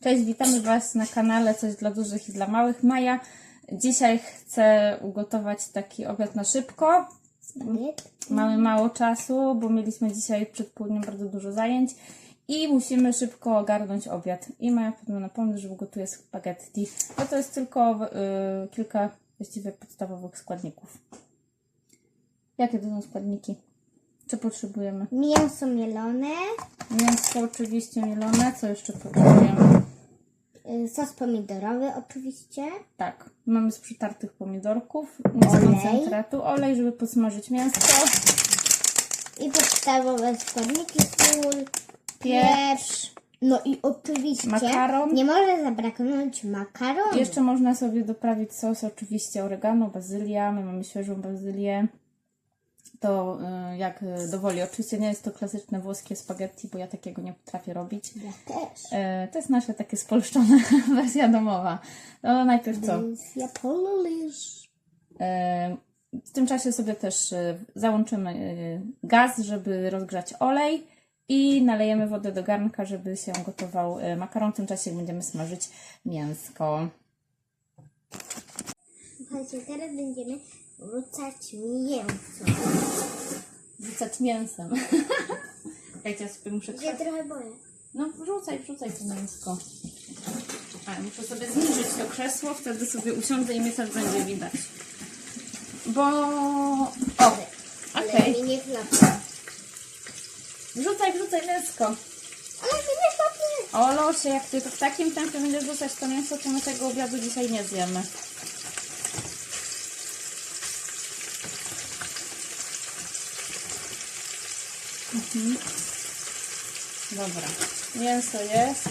Cześć, witamy Was na kanale Coś dla dużych i dla małych. Maja, dzisiaj chcę ugotować taki obiad na szybko. Mamy mało czasu, bo mieliśmy dzisiaj przed południem bardzo dużo zajęć i musimy szybko ogarnąć obiad. I Maja wpadła na pomysł, że ugotuję spaghetti. No to jest tylko y, kilka właściwie podstawowych składników. Jakie to są składniki? Co potrzebujemy? Mięso mielone. Mięsko oczywiście mielone. Co jeszcze potrzebujemy? y, Sos pomidorowy oczywiście. Tak, mamy z przytartych pomidorków, z Olej. koncentratu, olej, żeby posmażyć mięsko, I podstawowe składniki. Sól, pieprz. No i oczywiście Makaron. nie może zabraknąć makaronu. Jeszcze można sobie doprawić sos, oczywiście oregano, bazylia, my mamy świeżą bazylię. To y, jak y, dowoli. Oczywiście nie jest to klasyczne włoskie spaghetti, bo ja takiego nie potrafię robić. Ja też. Y, To jest nasze takie spolszczone wersja domowa. No najpierw co? Ja polisz. E, W tym czasie sobie też załączymy gaz, żeby rozgrzać olej i nalejemy wodę do garnka, żeby się gotował makaron. W tym czasie będziemy smażyć mięsko. Słuchajcie, teraz będziemy wrzucać mięso. Wrzucać mięsem. Ja sobie muszę Ja trochę boję. No wrzucaj, wrzucaj to mięsko. A, muszę sobie zniżyć to krzesło, wtedy sobie usiądę i mnie też będzie widać. Bo... O! Ale Okej. mi nie klapie. Wrzucaj, wrzucaj mięsko. Ale mi nie klapie. O losie, jak ty to w takim tempie będziesz rzucać to mięso, to my tego obiadu dzisiaj nie zjemy. Dobra, mięso jest.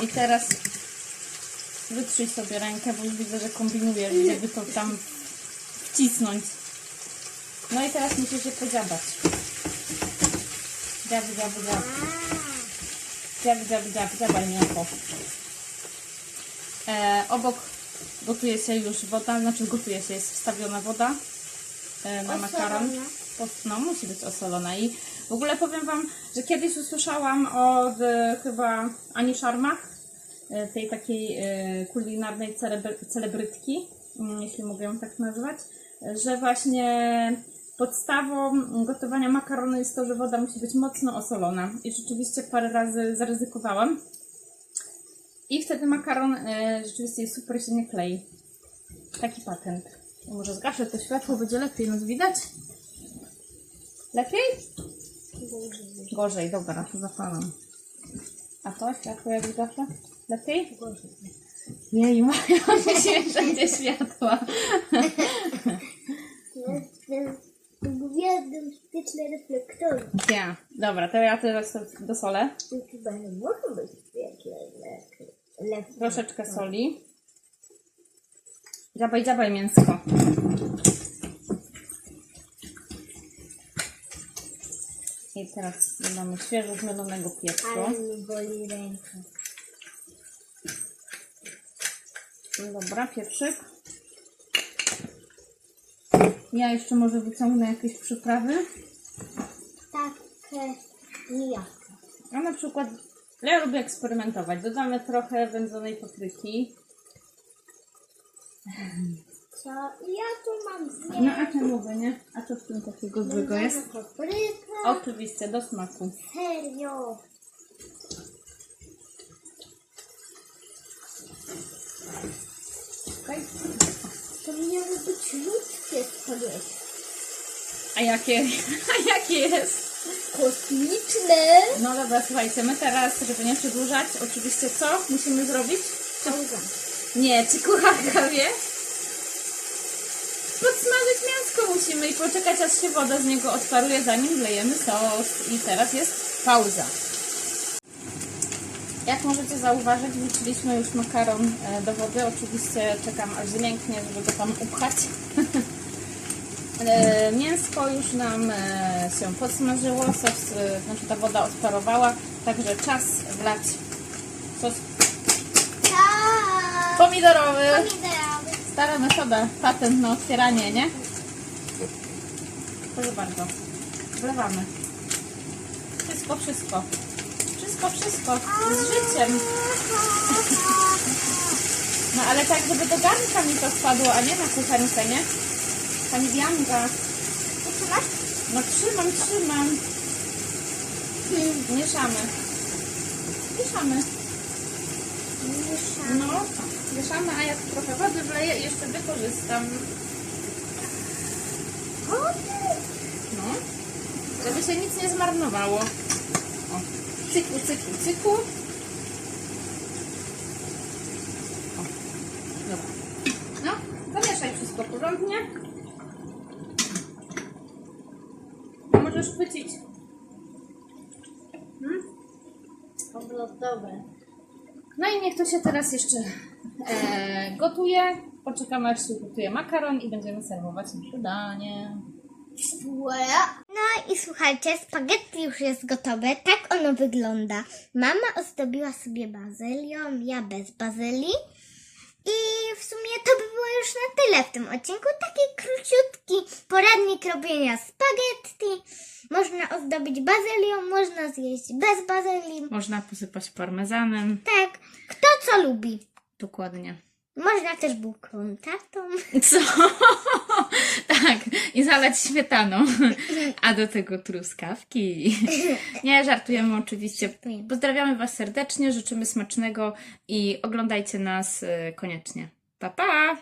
I teraz wytrzyj sobie rękę, bo już widzę, że kombinujesz, żeby to tam wcisnąć. No i teraz musisz się podziabać. Dziab, dziab, dziab. Dziab, dziab, dziab, dziabaj mięso. E, obok gotuje się już woda, znaczy gotuje się, jest wstawiona woda e, na makaron. Osolona. Po- No, musi być osolona. I w ogóle powiem Wam, że kiedyś usłyszałam od chyba Ani Szarmach, e, tej takiej e, kulinarnej celebry- celebrytki, mm, jeśli mogę ją tak nazwać, że właśnie podstawą gotowania makaronu jest to, że woda musi być mocno osolona. I rzeczywiście parę razy zaryzykowałam. I wtedy makaron e, rzeczywiście jest super się nie klei. Taki patent. Może zgaszę to światło, będzie lepiej nas widać? Lepiej? Gorzej, dobra, to zapalam. A to światło jak zgaszę? Lepiej? Gorzej. Jej, mają się wszędzie światła. W jednym świetle reflektorów. Ja, dobra, to ja teraz to dosolę. To chyba nie może być świetle reflektorów. Troszeczkę soli. Dziabaj, dziabaj mięsko. I teraz dodamy świeżo zmielonego pieprzu. Ale mi boli ręka. Dobra, pieprzyk. Ja jeszcze może wyciągnę jakieś przyprawy. Takie nijaki. A na przykład, ja lubię eksperymentować. Dodamy trochę wędzonej papryki. Co? Ja tu mam zjeść. No a czemu by nie? A co w tym takiego złego jest? Papryka. Oczywiście, do smaku. Serio. Okay. To miało być ludzkie spaghetti. A jakie, a jakie jest? Kosmiczne. No dobra, słuchajcie, my teraz, żeby nie przedłużać, oczywiście co musimy zrobić? Pauza. Nie, czy kucharka wie? Podsmażyć mięsko musimy i poczekać, aż się woda z niego odparuje, zanim wlejemy sos. I teraz jest pauza. Jak możecie zauważyć, wrzuciliśmy już makaron e, do wody. Oczywiście czekam, aż zmięknie, żeby go tam upchać. E, Mięsko już nam e, się podsmażyło, sos, znaczy ta woda odparowała, także czas wlać sos Tak. pomidorowy. Pomidorowy. Stara metoda, patent na otwieranie, nie? Proszę bardzo. Wlewamy. Wszystko, wszystko. Wszystko wszystko. Z życiem. No ale tak, żeby do garnka mi to spadło, a nie na kuchenkę, nie? Pani Bianka. No trzymam, trzymam. Mieszamy. Mieszamy. Mieszam. No, mieszamy, a ja tu trochę wody wleję i jeszcze wykorzystam. No, żeby się nic nie zmarnowało. O, cyku, cyku, cyku. O, dobra. No, zamieszaj wszystko porządnie. Możesz chwycić. Hmm? Dobre. No i niech to się teraz jeszcze e, gotuje. Poczekamy aż się gotuje makaron i będziemy serwować nasze danie. No i słuchajcie, spaghetti już jest gotowe. Tak ono wygląda. Mama ozdobiła sobie bazylią, ja bez bazylii. I w sumie to by było już na tyle w tym odcinku. Taki króciutki poradnik robienia spaghetti. Można ozdobić bazylią, można zjeść bez bazylii. Można posypać parmezanem. Tak, kto co lubi. Dokładnie. Można też bułką tartą. Co? tak, i zalać śmietaną. A do tego truskawki. Nie, żartujemy oczywiście. Pozdrawiamy Was serdecznie, życzymy smacznego i oglądajcie nas y, koniecznie. Pa, pa!